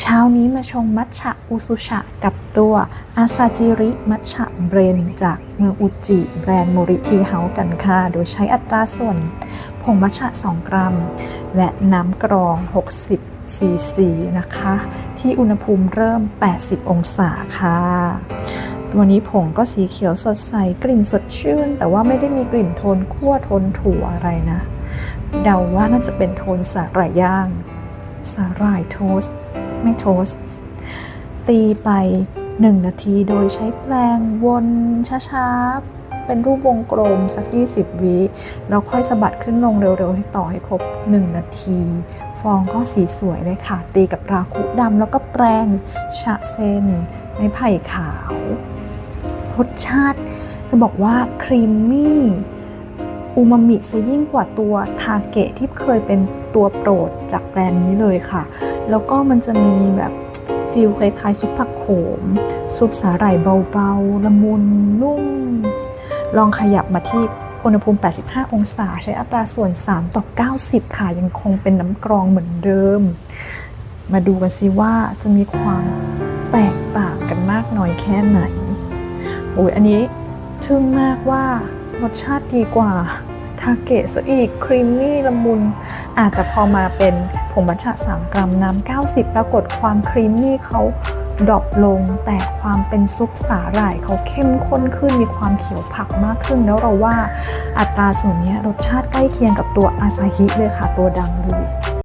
เช้านี้มาชงมัทฉะอุซุชะกับตัวอาซาจิริมัทฉะเบรนจากเมืองอุจิแบรนด์โมริทีเฮาส์กันค่ะ โดยใช้อัตราส่วนผงมัทฉะ 2 กรัม และน้ำกรอง 60ซีซีนะคะ ที่อุณหภูมิเริ่ม 80 องศาค่ะ ตัวนี้ผงก็สีเขียวสดใสกลิ่นสดชื่น แต่ว่าไม่ได้มีกลิ่นโทนคั่วโทนถั่วอะไรนะ เดาว่าน่าจะเป็นโทนสาหร่ายย่าง สาหร่ายโทสต์ ไม่โทสตีไป 1 นาทีโดยใช้แปรงวนช้าๆ เป็นรูปวงกลมสัก 20 วิแล้วค่อยสะบัดขึ้นลงเร็วๆ ให้ต่อให้ครบ 1 นาที ฟองก็สีสวยเลยค่ะ ตีกับราคุดำแล้วก็แปรงชะเซนไม้ไผ่ขาว รสชาติจะบอกว่าครีมมี่อูมามิซะยิ่งกว่าตัวทาเกะที่เคยเป็นตัวโปรดจากแบรนด์นี้เลยค่ะ แล้วก็มันจะมีแบบฟิลคล้ายๆซุปผักโขม ซุปสาหร่ายเบาๆละมุนนุ่ม ลองขยับมาที่อุณหภูมิ 85 องศา ใช้อัตราส่วน 3 ต่อ 90 ค่ะยังคงเป็นน้ำกรองเหมือนเดิม มาดูกันซิว่าจะมีความแตกต่างกันมากน้อยแค่ไหนโอ้ยอันนี้ทึ่งมากว่ารสชาติดีกว่าทาเกะซะอีกครีมมี่ละมุนอาแต่พอมาเป็น งมัทฉะ3กรัมน้ำ90 ปรากฏความครีมมี่เขาดรอปลง แต่ความเป็นซุปสาหร่ายเขาเข้มข้นขึ้นมีความเขียวผักมากขึ้น แล้วเราว่าอัตราส่วนนี้รสชาติใกล้เคียงกับตัวอาซาฮิเลยค่ะตัวดังเล